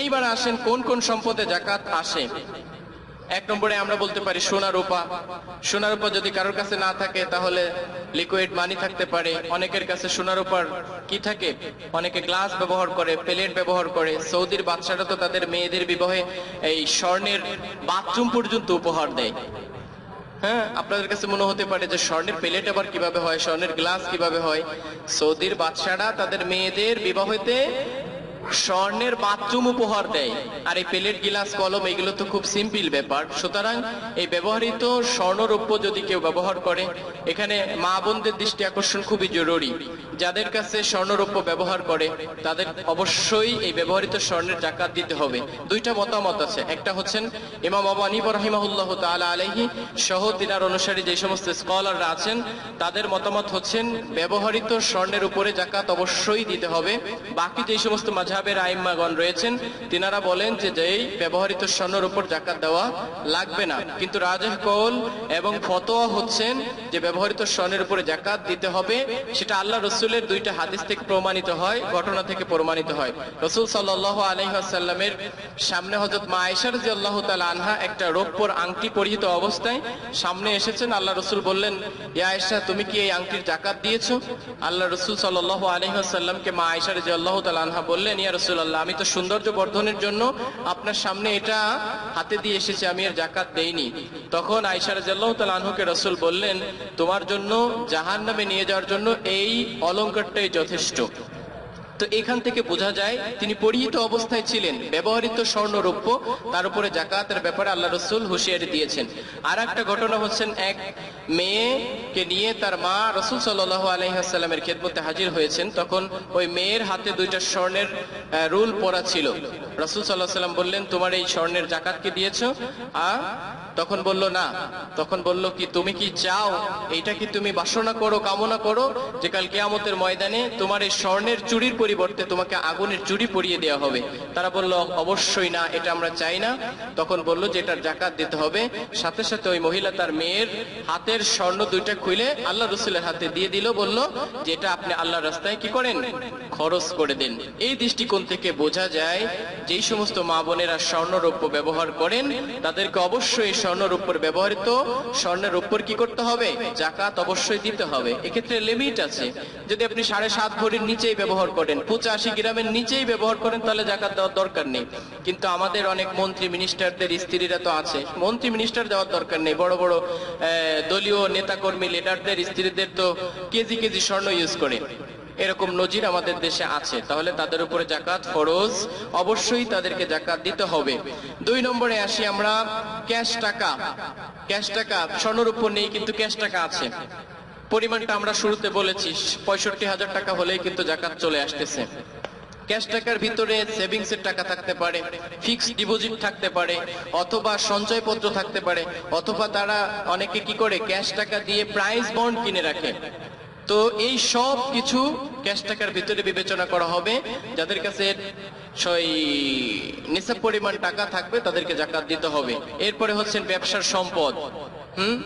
এইবার আসেন কোন কোন সম্পদে জাকাত আসে? এক নম্বরে আমরা বলতে পারি সোনা রূপা সোনা রূপা যদি কারোর কাছে না থাকে, তাহলে লিকুইড মানি থাকতে পারে। অনেকের কাছে সোনা রূপার কি থাকে? অনেকে গ্লাস ব্যবহার করে প্লেট ব্যবহার করে। সৌদির বাচ্চারা তো তাদের মেয়েদের বিবাহে এই স্বর্ণের বাথরুম পর্যন্ত উপহার দেয়। হ্যাঁ আপনাদের কাছে মনে হতে পারে যে স্বর্ণের প্লেট আবার কীভাবে হয়? স্বর্ণের গ্লাস কীভাবে হয়? সৌদির বাচ্চারা তাদের মেয়েদের বিবাহতে স্বর্ণের বাথরুম উপহার দেয়। আর এই প্লেট, গিলাস, কলম, এগুলো তো খুব সিম্পল ব্যাপার। সুতরাং এই ব্যবহৃত স্বর্ণরৌপ্য যদি কেউ ব্যবহার করে, এখানে মা বোনদের দৃষ্টি আকর্ষণ খুবই জরুরি। যাদের কাছে স্বর্ণরৌপ্য ব্যবহার করে, তাদের অবশ্যই এই ব্যবহৃত স্বর্ণের জাকাত দিতে হবে। দুইটা মতামত আছে। একটা হচ্ছেন, ইমাম আবু আনিব রহিমাহুল্লাহ তাআলা আলাইহি সহ তিনার অনুসারী যে সমস্ত স্কলাররা আছেন, তাদের মতামত হচ্ছেন, ব্যবহৃত স্বর্ণের উপরে জাকাত অবশ্যই দিতে হবে। বাকি যে সমস্ত মাঝহাবের আইম্মাগণ রয়েছেন, তিনারা বলেন যে যেই ব্যবহৃত স্বর্ণের উপর জাকাত দেওয়া লাগবে না। কিন্তু রাজেহ কৌল এবং ফতোয়া হচ্ছেন যে ব্যবহৃত স্বর্ণের উপরে জাকাত দিতে হবে, সেটা আল্লাহ রসুলের দুইটা হাদিস থেকে প্রমাণিত হয়, ঘটনা থেকে প্রমাণিত হয়। রসুল সাল্লাহ আলহিহাসাল্লামের সামনে হজরত মা আয়েশার যে আল্লাহ তালা আনহা একটা রৌপ্যর আংটি পরিহিত অবস্থায় সামনে এসেছেন। আল্লাহ রসুল বললেন, ইয়া আয়েশা, তুমি কি এই আংটির জাকাত দিয়েছ? আল্লাহ রসুল সাল্লাহ আলহিহাসাল্লামকে মা আয়েশার যে আল্লাহ তালা আনহা বললেন ইয়া রসুল্লাহ আমি তো সৌন্দর্য বর্ধনের জন্য আপনার সামনে এটা হাতে দিয়ে এসেছি, আমি এর জাকাত দেইনি। তখন তাআলা আনহুকে রসুল বললেন, তোমার জন্য জাহান নামে নিয়ে যাওয়ার জন্য এই অলঙ্কারটাই যথেষ্ট। তো এখান থেকে বোঝা যায় তিনি পরিহিত অবস্থায় ছিলেন, ব্যবহৃত স্বর্ণ রৌপ্য তার উপরে জাকাতের ব্যাপারে আল্লাহ রসুল হুঁশিয়ারি দিয়েছেন। আর একটা ঘটনা হচ্ছেন, এক মেয়েকে নিয়ে তার মা রসুল সাল্লাহ আলহিহাস্লামের খেদমতে হাজির হয়েছেন। তখন ওই মেয়ের হাতে দুইটা স্বর্ণের রুল পরা ছিল। রসুল সাল্লাহ সাল্লাম বললেন, তোমার এই স্বর্ণের জাকাতকে দিয়েছ? আ? তখন বলল, না। তখন বলল কি, তুমি কি চাও এইটা কি তুমি বাসনা করো, কামনা করো যে কাল কেয়ামতের ময়দানে তোমার এই স্বর্ণের চুরির পরিবর্তে তোমাকে আগুনের চুরি পরিয়ে দেওয়া হবে। তারা বলল, অবশ্যই না, এটা আমরা চাই না। তখন বলল যে, এটার জাকাত দিতে হবে। সাথে সাথে ওই মহিলা তার মেয়ের হাতের স্বর্ণ দুইটা খুলে আল্লাহ রসুলের হাতে দিয়ে দিল, বলল যে এটা আপনি আল্লাহ রাস্তায় কি করেন? খরচ করে দেন। এই দৃষ্টিকোণ থেকে বোঝা যায়, যেই সমস্ত মা বোনেরা স্বর্ণরৌপ্য ব্যবহার করেন, তাদেরকে অবশ্যই স্বর্ণরৌপ্যর ব্যবহৃত স্বর্ণের উপর কি করতে হবে? জাকাত অবশ্যই দিতে হবে। এক্ষেত্রে লিমিট আছে। যদি আপনি সাড়ে সাত ভরির নিচেই ব্যবহার করেন পঁচাশি গ্রামের নিচেই ব্যবহার করেন, তাহলে জাকাত দেওয়ার দরকার নেই। কিন্তু আমাদের অনেক মন্ত্রী মিনিস্টারদের স্ত্রীরা তো আছে। মন্ত্রী মিনিস্টার দেওয়ার দরকার নেই। বড় বড় দলীয় নেতাকর্মী লিডারদের স্ত্রীদের তো কেজি কেজি স্বর্ণ ইউজ করে। এরকম নজির আমাদের দেশে আছে। তাহলে তাদের উপরে জাকাত ফরজ। অবশ্যই তাদেরকে জাকাত দিতে হবে। দুই নম্বরে আসি আমরা, ক্যাশ টাকা। ক্যাশ টাকা স্বর্ণের উপর নেই, কিন্তু ক্যাশ টাকা আছে। পরিমাণটা আমরা শুরুতে বলেছি, পঁয়ষট্টি হাজার টাকা হলেই কিন্তু জাকাত চলে আসতেছে। ক্যাশ টাকার ভিতরে সেভিংস এর টাকা থাকতে পারে, ফিক্সড ডিপোজিট থাকতে পারে, অথবা সঞ্চয়পত্র থাকতে পারে, অথবা তারা অনেকে কি করে, ক্যাশ টাকা দিয়ে প্রাইস বন্ড কিনে রাখে। তো এই সব কিছু ক্যাশ টাকার ভিতরে বিবেচনা করা হবে। যাদের কাছে নিসাব পরিমাণ টাকা থাকবে, তাদেরকে জাকাত দিতে হবে। এরপরে হচ্ছেন ব্যবসার সম্পদ। হুম?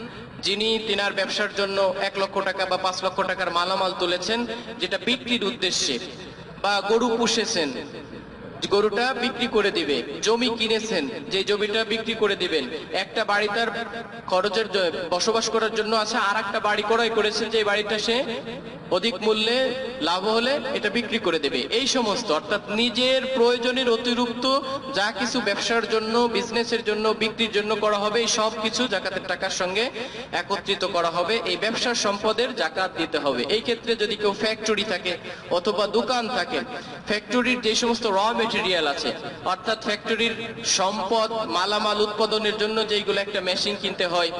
যিনি তিনার ব্যবসার জন্য এক লক্ষ টাকা বা পাঁচ লক্ষ টাকার মালামাল তুলেছেন, যেটা বিক্রির উদ্দেশ্যে বা গরু পুষেছেন। গরুটা বিক্রি করে দিবে, জমি কিনেছেন, যে জমিটা বিক্রি করে দিবেন। একটা বাড়ি তার খরচের বসবাস করার জন্য আছে আর একটা বাড়ি ক্রয় করেছেন যে বাড়িটা সে অধিক মূল্যে লাভ হলে এটা বিক্রি করে দেবে। এই সমস্ত, অর্থাৎ নিজের প্রয়োজনের অতিরিক্ত যা কিছু ব্যবসার জন্য বিজনেসের জন্য, বিক্রির জন্য করা হবে, এই সব কিছু জাকাতের টাকার সঙ্গে একত্রিত করা হবে, এই ব্যবসার সম্পদের জাকাত দিতে হবে। এই ক্ষেত্রে যদি কেউ ফ্যাক্টরি থাকে অথবা দোকান থাকে ফ্যাক্টরির যে সমস্ত র মেটেরিয়াল আছে। অর্থাৎ ফ্যাক্টরির সম্পদ, মালামাল উৎপাদনের জন্য যেইগুলো একটা মেশিন কিনতে হয়,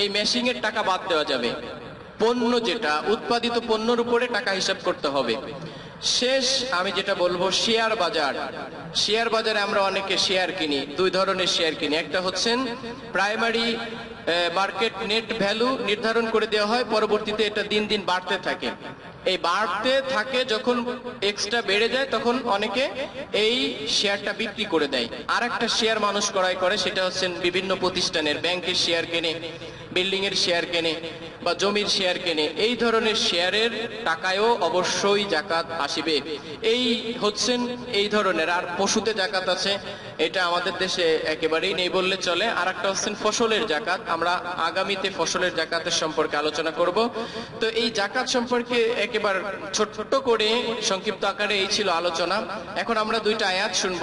এই মেশিনের টাকা বাদ দেওয়া যাবে। পণ্য যেটা, উৎপাদিত পণ্যর উপরে টাকা হিসাব করতে হবে। শেষ আমি যেটা বলব শেয়ার বাজার। শেয়ার বাজারে আমরা অনেকে শেয়ার কিনি, দুই ধরনের শেয়ার কিনি। একটা হচ্ছেন প্রাইমারি মার্কেট নেট ভ্যালু নির্ধারণ করে দেওয়া হয়, পরবর্তীতে এটা দিন দিন বাড়তে থাকে। এই বাড়তে থাকে যখন এক্সট্রা বেড়ে যায়, তখন অনেকে এই শেয়ারটা বিক্রি করে দেয়। আর একটা শেয়ার মানুষ ক্রয় করে, সেটা হচ্ছে বিভিন্ন প্রতিষ্ঠানের ব্যাংকের শেয়ার কেনে। বিল্ডিং এর শেয়ার কেনে বা জমির শেয়ার কেনে, এই ধরনের শেয়ারের টাকায়ও অবশ্যই জাকাত আসিবে। এই হচ্ছেন এই ধরনের, আর পশুতে জাকাত আছে, এটা আমাদের দেশে একেবারেই নেই বললে চলে। আর একটা হচ্ছেন ফসলের জাকাত আমরা আগামীতে ফসলের জাকাতের সম্পর্কে আলোচনা করব। তো এই জাকাত সম্পর্কে একেবারে ছোট্ট করে সংক্ষিপ্ত আকারে এই ছিল আলোচনা। এখন আমরা দুইটা আয়াত শুনব।